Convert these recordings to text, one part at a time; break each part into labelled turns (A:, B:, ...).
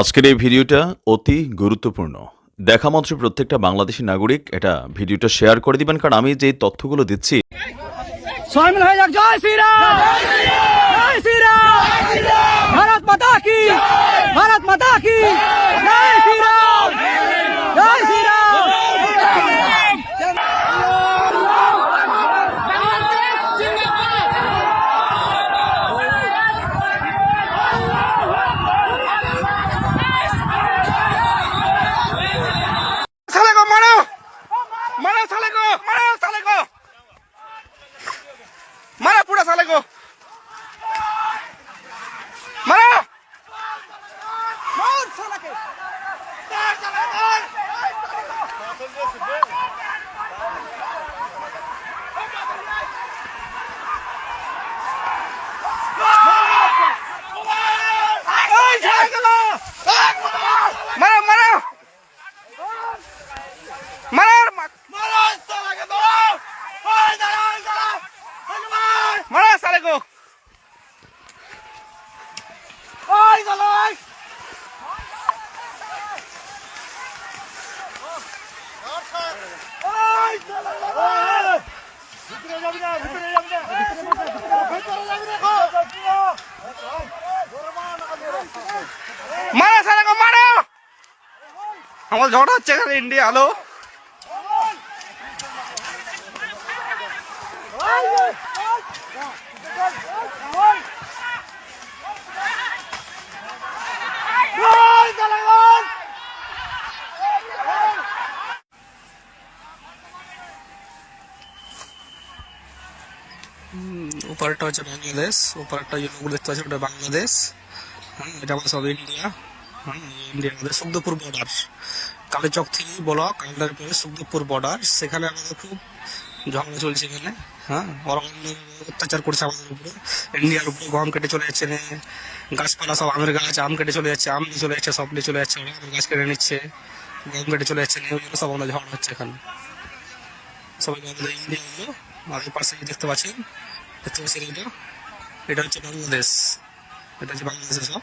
A: আজকের এই ভিডিওটা অতি গুরুত্বপূর্ণ। দেখা মাত্র প্রত্যেকটা বাংলাদেশি নাগরিক এটা ভিডিওটা শেয়ার করে দিবেন, কারণ আমি যে তথ্যগুলো দিচ্ছি
B: ভারত মাতা কি, ভারত মাতা কি?
C: আমার ঝড় হচ্ছে এখানে ইন্ডিয়া হ্যালো
D: উপরটা হচ্ছে বাংলাদেশ উপরটা যে লোক দেখতে পাচ্ছি ওটা বাংলাদেশ। হ্যাঁ এটা আমাদের সব ইন্ডিয়া আমাদের সুখদেবপুর বর্ডার কালীচক থেকে ব্লক আমাদের পরে সুখদেবপুর বর্ডার সেখানে আমাদের খুব ঝগড়া চলছে এখানে হ্যাঁ? অত্যাচার করছে আমাদের উপরে। ইন্ডিয়ার উপরে গম কেটে চলে যাচ্ছে গাছপালা সব, আমের গাছ, আম কেটে চলে যাচ্ছে, আম নিয়ে চলে যাচ্ছে, সব নিয়ে চলে যাচ্ছে ওরা আমের গাছ কেটে নিচ্ছে, গম কেটে চলে যাচ্ছে, নিয়ে সব আমাদের ঝগড়া হচ্ছে এখানে। সবাই আমাদের ইন্ডিয়া হলো, আর পাশে দেখতে পাচ্ছেন দেখতে পাচ্ছেন এটা? এটা হচ্ছে বাংলাদেশ। এটা হচ্ছে বাংলাদেশের সব।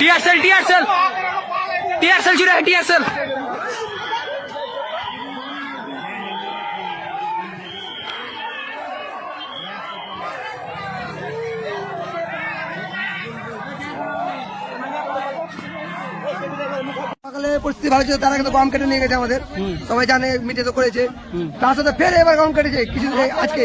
E: Tear shell tear shell. Tear shell জুড়ে
C: টিয়ারসেল। পরিস্থিতি ভালো ছিল তারা কিন্তু গম কেটে নিয়ে গেছে আমাদের। সবাই জানে মিটে তো করেছে। তার সাথে ফের এবার গম কেটেছে কিছু আজকে।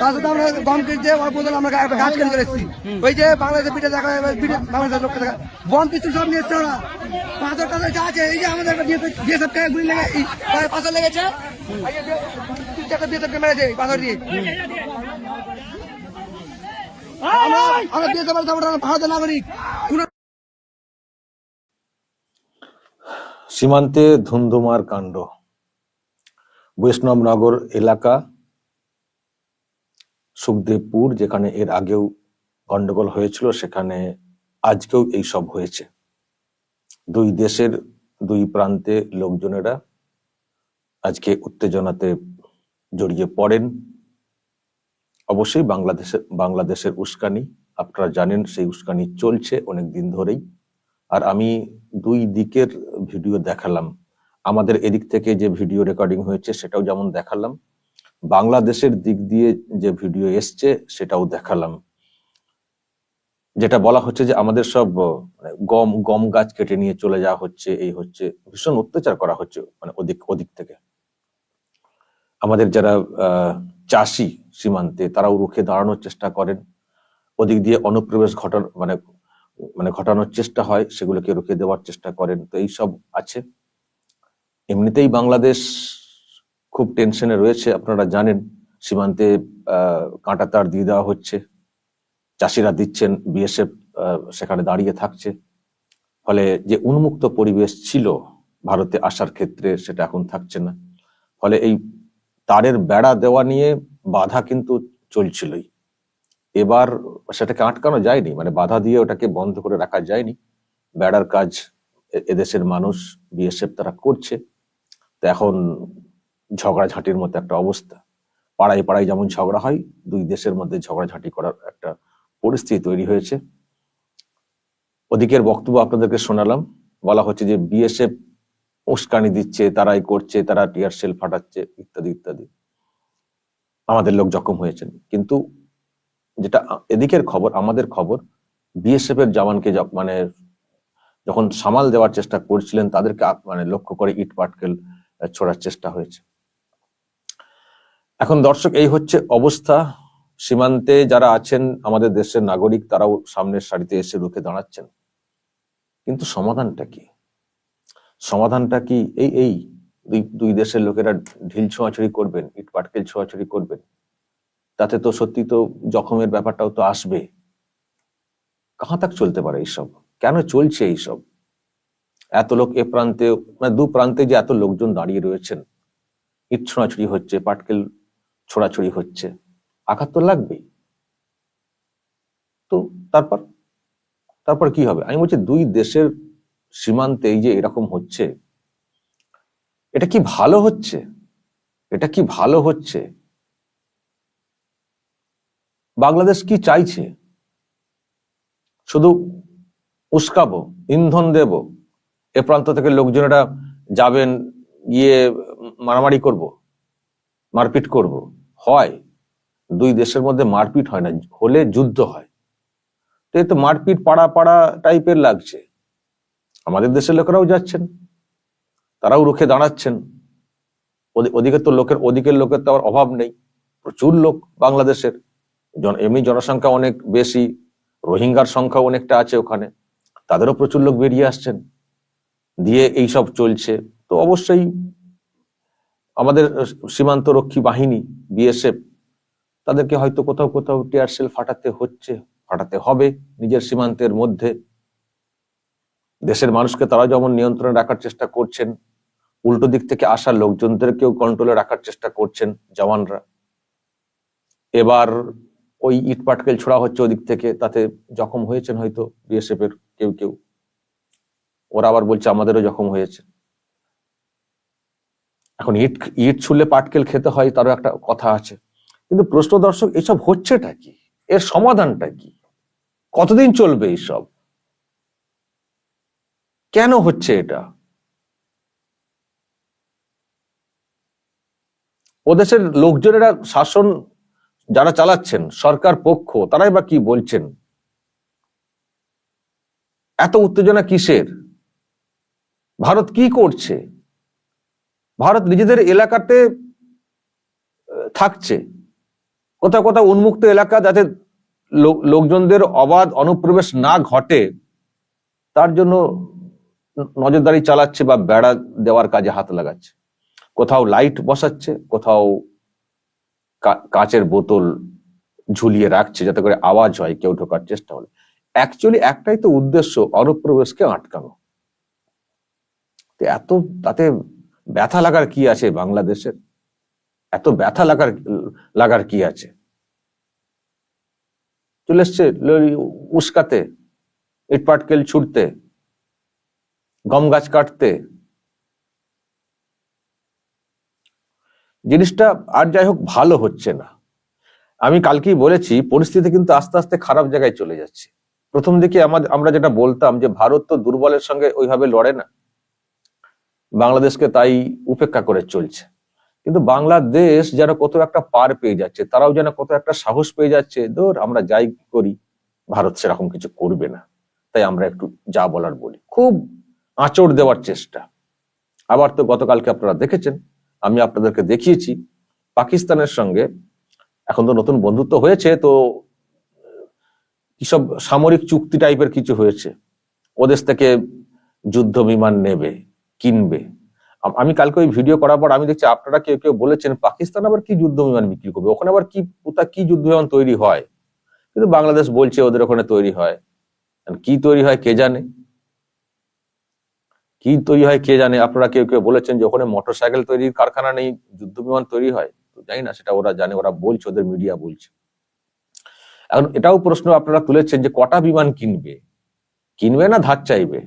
C: তার সাথে আমরা গম কেটেছে অল্প দিন আমরা একটা গাছ কেটে চলে এসেছি। ওই যে বাংলাদেশের পিঠে দেখা পিঠে বাংলাদেশের লোককে দেখা বম পিছু সব নিয়ে এসছে ওরা। পাঁচশো টাকা যা আছে এই যে আমাদের বিএসএফ কে গুলি লেগে পাঁচশো লেগেছে। মেরেছে এই দিয়ে। আমরা আমরা বিএসএফ ভারতের নাগরিক কোনো
F: সীমান্তে ধুন্ধুমার কাণ্ড। বৈষ্ণবনগর এলাকা, সুখদেবপুর, যেখানে এর আগেও গন্ডগোল হয়েছিল, সেখানে আজকেও এই সব হয়েছে। দুই দেশের দুই প্রান্তে লোকজনেরা আজকে উত্তেজনাতে জড়িয়ে পড়েন। অবশ্যই বাংলাদেশের বাংলাদেশের উস্কানি, আপনারা জানেন সেই উস্কানি চলছে অনেক দিন ধরেই। আর আমি দুই দিকের ভিডিও দেখালাম। আমাদের এদিক থেকে যে ভিডিও রেকর্ডিং হয়েছে সেটাও যেমন দেখালাম, বাংলাদেশের দিক দিয়ে যে ভিডিও এসছে সেটাও দেখালাম। যেটা বলা হচ্ছে যে আমাদের সব মানে গম গম গাছ কেটে নিয়ে চলে যাওয়া হচ্ছে, এই হচ্ছে, ভীষণ অত্যাচার করা হচ্ছে মানে ওদিক ওদিক থেকে। আমাদের যারা চাষি সীমান্তে তারাও রুখে দাঁড়ানোর চেষ্টা করেন। ওদিক দিয়ে অনুপ্রবেশ ঘটার মানে মানে ঘটানোর চেষ্টা হয়, সেগুলোকে রুখে দেওয়ার চেষ্টা করেন। তো এই সব আছে। এমনিতেই বাংলাদেশ খুব টেনশনে রয়েছে, আপনারা জানেন, সীমান্তে কাঁটা তার দিয়ে দেওয়া হচ্ছে। চাষিরা দিচ্ছেন, বিএসএফ সেখানে দাঁড়িয়ে থাকছে। ফলে যে উন্মুক্ত পরিবেশ ছিল ভারতে আসার ক্ষেত্রে, সেটা এখন থাকছে না। ফলে এই তারের বেড়া দেওয়া নিয়ে বাধা কিন্তু চলছিলই। এবার সেটাকে আটকানো যায়নি মানে বাধা দিয়ে ওটাকে বন্ধ করে রাখা যায়নি। বেড়ার কাজ এদেশের মানুষ, বিএসএফ তারা করছে। তো এখন ঝগড়াঝাঁটির মতো একটা অবস্থা। পাড়ায় পাড়ায় যেমন ঝগড়া হয়, দুই দেশের মধ্যে ঝগড়াঝাঁটি করার একটা পরিস্থিতি তৈরি হয়েছে। ওদিকের বক্তব্য আপনাদেরকে শোনালাম। বলা হচ্ছে যে বিএসএফ উস্কানি দিচ্ছে, তারাই করছে, তারা টিয়ার সেল ফাটাচ্ছে, ইত্যাদি ইত্যাদি। আমাদের লোক জখম হয়েছেন। কিন্তু যেটা এদিকের খবর, আমাদের খবর বিএসএফ এর জওয়ানকে মানে যখন সামাল দেওয়ার চেষ্টা করছিলেন, তাদেরকে মানে লক্ষ্য করে ইট পাটকেল ছোড়ার চেষ্টা হয়েছে। এখন দর্শক, এই হচ্ছে অবস্থা। সীমান্তে যারা আছেন আমাদের দেশের নাগরিক, তারাও সামনের সারিতে এসে রুখে দাঁড়াচ্ছেন। কিন্তু সমাধানটা কি? সমাধানটা কি? এই এই দুই দেশের লোকেরা ঢিল ছোঁয়াছড়ি করবেন, ইট পাটকেল ছোঁয়াছড়ি করবেন। তাতে তো সত্যি তো জখমের ব্যাপারটাও তো আসবে। কাহা তাক চলতে পারে এইসব। কেন চলছে এইসব? এত লোক এ প্রান্তে মানে দু প্রান্তে যে এত লোকজন দাঁড়িয়ে রয়েছেন ইট ছোঁড়াছড়ি হচ্ছে, পাটকেল ছোড়াছড়ি হচ্ছে, আঘাত তো লাগবেই। তো তারপর তারপর কি হবে? আমি বলছি দুই দেশের সীমান্তে এই যে এরকম হচ্ছে, এটা কি ভালো হচ্ছে? এটা কি ভালো হচ্ছে? বাংলাদেশ কি চাইছে? শুধু উস্কাবো, ইন্ধন দেব, এ প্রান্ত থেকে লোকজনেরা যাবেন, গিয়ে মারামারি করব, মারপিট করব। হয়। দুই দেশের মধ্যে মারপিট হয় না, হলে যুদ্ধ হয়। তো এই তো মারপিট পাড়া পাড়া টাইপের লাগছে। আমাদের দেশের লোকেরাও যাচ্ছেন, তারাও রুখে দাঁড়াচ্ছেন। ওদি- ওদিকে তো লোকের ওদিকের লোকের তো আবার অভাব নেই। প্রচুর লোক বাংলাদেশের। এমনি জনসংখ্যা অনেক বেশি, রোহিঙ্গার সংখ্যা অনেকটা আছে ওখানে। তাদেরও প্রচুর লোক বেরিয়ে আসছেন। দিয়ে এই সব চলছে। তো অবশ্যই আমাদের সীমান্ত রক্ষী বাহিনী, বিএসএফ, তাদেরকে হয়তো কোথাও কোথাও টিয়ার সেল ফাটাতে হচ্ছে, ফাটাতে হবে নিজের সীমান্তের মধ্যে। দেশের মানুষকে তারা যেমন নিয়ন্ত্রণে রাখার চেষ্টা করছেন, উল্টো দিক থেকে আসা লোকজনদেরকেও কন্ট্রোলে রাখার চেষ্টা করছেন জওয়ানরা। এবার ওই ইট পাটকেল ছোড়া হচ্ছে ওদিক থেকে, তাতে জখম হয়েছেন হয়তো বিএসএফ এর কেউ কেউ। ওরা আবার বলছে আমাদেরও জখম হয়েছে। এখন ইট ইট ছুলে পাটকেল খেতে হয়, তারও একটা কথা আছে। কিন্তু প্রশ্ন দর্শক, এসব হচ্ছেটা কি? এর সমাধানটা কি? কতদিন চলবে এইসব কেন হচ্ছে এটা? ওদেশের লোকজনেরা শাসন যারা চালাচ্ছেন, সরকার পক্ষ, তারাই বা কি বলছেন? এত উত্তেজনা কিসের? ভারত কি করছে? ভারত নিজেদের এলাকাতে থাকছে। কোথাও কোথাও উন্মুক্ত এলাকা যাতে লোকজনদের অবাধ অনুপ্রবেশ না ঘটে, তার জন্য নজরদারি চালাচ্ছে বা বেড়া দেওয়ার কাজে হাত লাগাচ্ছে। কোথাও লাইট বসাচ্ছে, কোথাও কাঁচের বোতল ঝুলিয়ে রাখছে যাতে করে আওয়াজ হয়, কেউ ঢোকার চেষ্টা হলে। অ্যাকচুয়ালি একটাই তো উদ্দেশ্য অনুপ্রবেশকে আটকানো। তো এত, তাতে ব্যথা লাগার কি আছে বাংলাদেশের এত ব্যথা লাগার লাগার কি আছে? চলে এসছে উস্কাতে, ইটপাটকেল ছুটতে, গম গাছ কাটতে জিনিসটা আর যাই হোক ভালো হচ্ছে না। আমি কালকেই বলেছি, পরিস্থিতি কিন্তু আস্তে আস্তে খারাপ জায়গায় চলে যাচ্ছে। প্রথম দিকে আমাদের আমরা যেটা বলতাম যে ভারত তো দুর্বলের সঙ্গে ওইভাবে লড়ে না। বাংলাদেশকে তাই উপেক্ষা করে চলছে। কিন্তু বাংলাদেশ যেন কত একটা পার পেয়ে যাচ্ছে, তারাও যেন কত একটা সাহস পেয়ে যাচ্ছে, ধর আমরা যাই করি, ভারত সেরকম কিছু করবে না। তাই আমরা একটু যা বলার বলি। খুব আঁচড় দেওয়ার চেষ্টা। আবার তো গতকালকে আপনারা দেখেছেন আমি আপনাদেরকে দেখিয়েছি। পাকিস্তানের সঙ্গে এখন তো নতুন বন্ধুত্ব হয়েছে, তো কি সব সামরিক চুক্তি টাইপের কিছু হয়েছে? ওদেশ থেকে যুদ্ধ বিমান নেবে, কিনবে। আমি কালকে ওই ভিডিও করার পর আমি দেখছি আপনারা কেউ কেউ বলেছেন, পাকিস্তান আবার কি যুদ্ধ বিমান বিক্রি করবে? ওখানে আবার কি কোথা কি যুদ্ধ বিমান তৈরি হয়? কিন্তু বাংলাদেশ বলছে, ওদের ওখানে তৈরি হয়। কি তৈরি হয়, কে জানে? কি তৈরি হয় কে জানে? আপনারা কেউ কেউ বলেছেন যে ওখানে মোটর সাইকেল তৈরির কারখানা নেই যুদ্ধ বিমান তৈরি হয়। তো জানি না, সেটা ওরা জানে, ওরা বলছে, ওদের মিডিয়া বলছে। এখন এটাও প্রশ্ন আপনারা তুলেছেন যে কটা বিমান কিনবে? কিনবে না ধার চাইবে?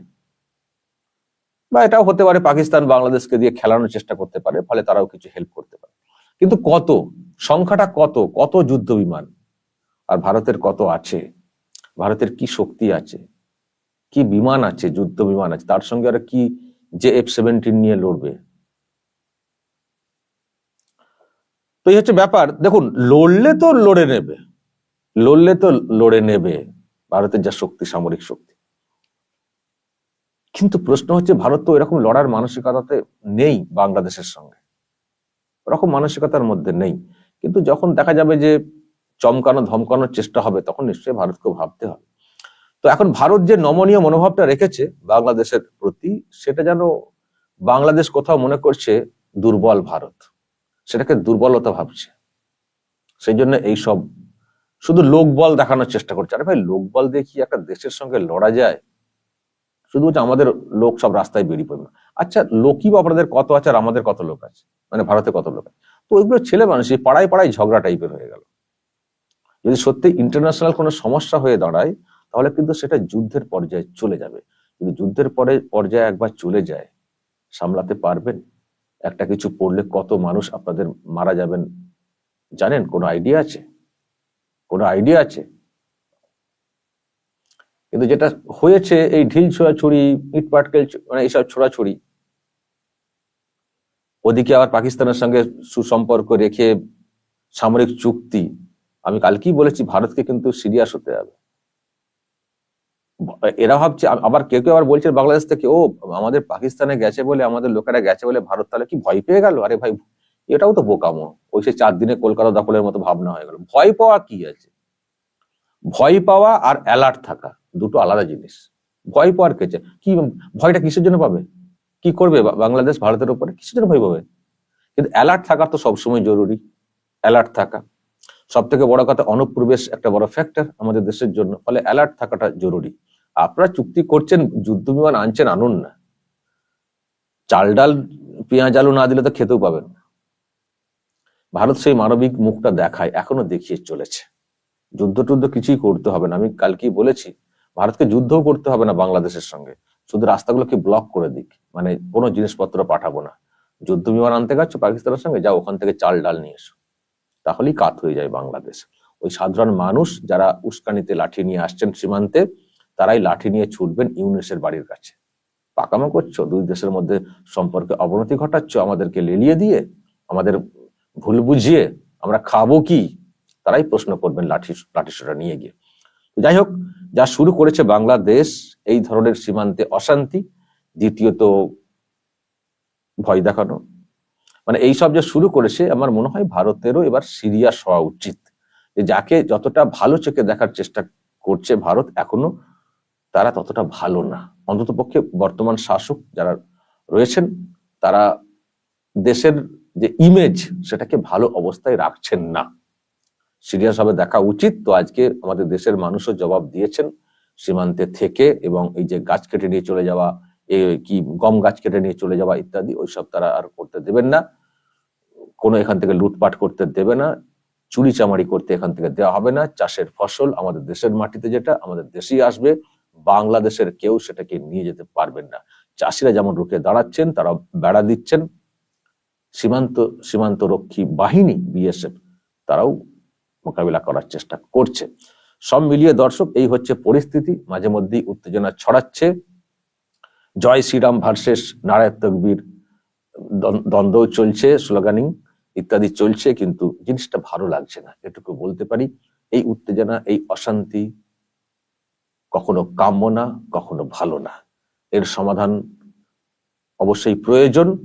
F: বা এটাও হতে পারে পাকিস্তান বাংলাদেশকে দিয়ে খেলানোর চেষ্টা করতে পারে, ফলে তারাও কিছু হেল্প করতে পারে। কিন্তু কত? সংখ্যাটা কত? কত যুদ্ধ বিমান আর ভারতের কত আছে? ভারতের কি শক্তি আছে? কি বিমান আছে, যুদ্ধ বিমান আছে, তার সঙ্গে আর কি যে এফ সেভেন্টিন নিয়ে লড়বে? তো এই হচ্ছে ব্যাপার। দেখুন, লড়লে তো লড়ে নেবে, লড়লে তো লড়ে নেবে, ভারতের যা শক্তি, সামরিক শক্তি। কিন্তু প্রশ্ন হচ্ছে, ভারত তো এরকম লড়ার মানসিকতাতে নেই বাংলাদেশের সঙ্গে। ওরকম মানসিকতার মধ্যে নেই। কিন্তু যখন দেখা যাবে যে চমকানো, ধমকানোর চেষ্টা হবে, তখন নিশ্চয়ই ভারতকেও ভাবতে হবে। তো এখন ভারত যে নমনীয় মনোভাবটা রেখেছে বাংলাদেশের প্রতি, সেটা যেন বাংলাদেশ কোথাও মনে করছে দুর্বল ভারত। সেটাকে দুর্বলতা ভাবছে। সেই জন্য এইসব শুধু লোকবল দেখানোর চেষ্টা করছে। আরে ভাই লোকবল কি একটা দেশের সঙ্গে লড়া যায়? শুধু হচ্ছে আমাদের লোক সব রাস্তায় বেরিয়ে পড়বে আচ্ছা লোকই বা আপনাদের কত আছে আর আমাদের কত লোক আছে? মানে ভারতে কত লোক আছে? তো ওইগুলো ছেলে মানুষ পাড়ায় পাড়ায় ঝগড়া টাইপের হয়ে গেল। যদি সত্যি ইন্টারন্যাশনাল কোনো সমস্যা হয়ে দাঁড়ায় তাহলে কিন্তু সেটা যুদ্ধের পর্যায়ে চলে যাবে। যদি যুদ্ধের পরে পর্যায়ে একবার চলে যায়, সামলাতে পারবেন? একটা কিছু পড়লে কত মানুষ আপনাদের মারা যাবেন? জানেন? কোনো আইডিয়া আছে? কোনো আইডিয়া আছে? কিন্তু যেটা হয়েছে, এই ঢিল ছোড়াছুড়ি ইট পাটকেল মানে এইসব ছোড়াছুড়ি, ওদিকে আবার পাকিস্তানের সঙ্গে সুসম্পর্ক রেখে সামরিক চুক্তি, আমি কালকেই বলেছি, ভারতকে কিন্তু সিরিয়াস হতে হবে। এরা ভাবছে আবার কেউ কেউ আবার বলছে বাংলাদেশ থেকে, ও, আমাদের পাকিস্তানে গেছে বলে, আমাদের লোকেরা গেছে বলে ভারত তাহলে কি ভয় পেয়ে গেল? আরে ভাই, এটাও তো বোকামো। ওই সে চার দিনে কলকাতা দখলের মতো ভাবনা হয়ে গেল। ভয় পাওয়া কি আছে? ভয় পাওয়া আর অ্যালার্ট থাকা, দুটো আলাদা জিনিস। ভয় পাওয়ার কেছে কি, ভয়টা কিসের জন্য পাবে? কি করবে বাংলাদেশ ভারতের উপরে? কিসের জন্য ভয় পাবে? কিন্তু অ্যালার্ট থাকা তো সবসময় জরুরি। অ্যালার্ট থাকা। সব থেকে বড় কথা, অনুপ্রবেশ একটা বড় ফ্যাক্টর আমাদের দেশের জন্য। ফলে অ্যালার্ট থাকাটা জরুরি। আপনারা চুক্তি করছেন যুদ্ধ বিমান আনছেন, আনুন না। চাল ডাল পেঁয়াজ আলু না দিলে তো খেতেও পাবেন না। ভারত সেই মানবিক মুখটা দেখায়, এখনও দেখিয়ে চলেছে। যুদ্ধ টুদ্ধ কিছুই করতে হবে না। আমি কালকেই বলেছি, ভারতকে যুদ্ধও করতে হবে না বাংলাদেশের সঙ্গে। শুধু রাস্তাগুলোকে ব্লক করে দিক। মানে কোনো জিনিসপত্র পাঠাবো না। যুদ্ধ বিমান আনতে গেছো পাকিস্তানের সঙ্গে, যাও, ওখান থেকে চাল ডাল নিয়ে এসো। তাহলেই কাত হয়ে যায় বাংলাদেশ। ওই সাধারণ মানুষ যারা উস্কানিতে লাঠি নিয়ে আসছেন সীমান্তে, তারাই লাঠি নিয়ে ছুটবেন ইউনিসের বাড়ির কাছে। পাকামো করছ? দুই দেশের মধ্যে সম্পর্কে অবনতি ঘটাচ্ছ? আমাদেরকে লেলিয়ে দিয়ে, আমাদের ভুল বুঝিয়ে আমরা খাব কি? তারাই প্রশ্ন করবেন লাঠি লাঠিসোটা নিয়ে গিয়ে। যাই হোক, যা শুরু করেছে বাংলাদেশ, এই ধরনের সীমান্তে অশান্তি। দ্বিতীয়ত, ভয় দেখানো। মানে এইসব যে শুরু করেছে, আমার মনে হয় ভারতেরও এবার সিরিয়াস হওয়া উচিত। যাকে যতটা ভালো চোখে দেখার চেষ্টা করছে ভারত, এখনও তারা ততটা ভালো না। অন্তত পক্ষে বর্তমান শাসক যারা রয়েছেন, তারা দেশের যে ইমেজ সেটাকে ভালো অবস্থায় রাখছেন না। সিরিয়াস ভাবে দেখা উচিত। তো আজকে আমাদের দেশের মানুষও জবাব দিয়েছেন সীমান্তে থেকে এবং এই যে গাছ কেটে নিয়ে চলে যাওয়া কি গম গাছ কেটে নিয়ে চলে যাওয়া ইত্যাদি, ওইসব তারা আর করতে দেবেন না। কোনো এখান থেকে লুটপাট করতে দেবে না, চুরি চামারি করতে এখান থেকে দেওয়া হবে না। চাষের ফসল আমাদের দেশের মাটিতে যেটা, আমাদের দেশেই আসবে। বাংলাদেশের কেউ সেটাকে নিয়ে যেতে পারবেন না। চাষিরা যেমন রুখে দাঁড়াচ্ছেন তারা বেড়া দিচ্ছেন। সীমান্ত সীমান্ত রক্ষী বাহিনী, বিএসএফ, তারাও মোকাবিলা করার চেষ্টা করছে। সব মিলিয়ে দর্শক, এই হচ্ছে পরিস্থিতি। মাঝে মধ্যেই উত্তেজনা ছড়াচ্ছে। জয় শ্রীরাম ভার্সেস নারায়ণ তকবীর দ্বন্দ্ব- চলছে স্লোগানিং ইত্যাদি চলছে, কিন্তু জিনিসটা ভালো লাগছে না। এটুকু বলতে পারি, এই উত্তেজনা, এই অশান্তি কখনো কাম্য না, কখনো ভালো না। এর সমাধান অবশ্যই প্রয়োজন।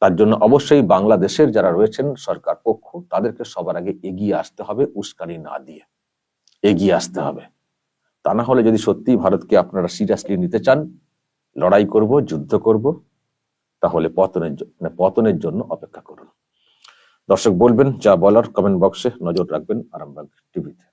F: তার জন্য অবশ্যই বাংলাদেশের যারা রয়েছেন সরকার পক্ষ, তাদেরকে সবার আগে এগিয়ে আসতে হবে, উস্কানি না দিয়ে। এগিয়ে আসতে হবে। তা না হলে যদি সত্যি ভারতকে আপনারা সিরিয়াসলি নিতে চান, লড়াই করব, যুদ্ধ করব, তাহলে পতনের মানে পতনের জন্য অপেক্ষা করুন। দর্শক বলবেন, যা বলার কমেন্ট বক্সে নজর রাখবেন আরামবাগ টিভিতে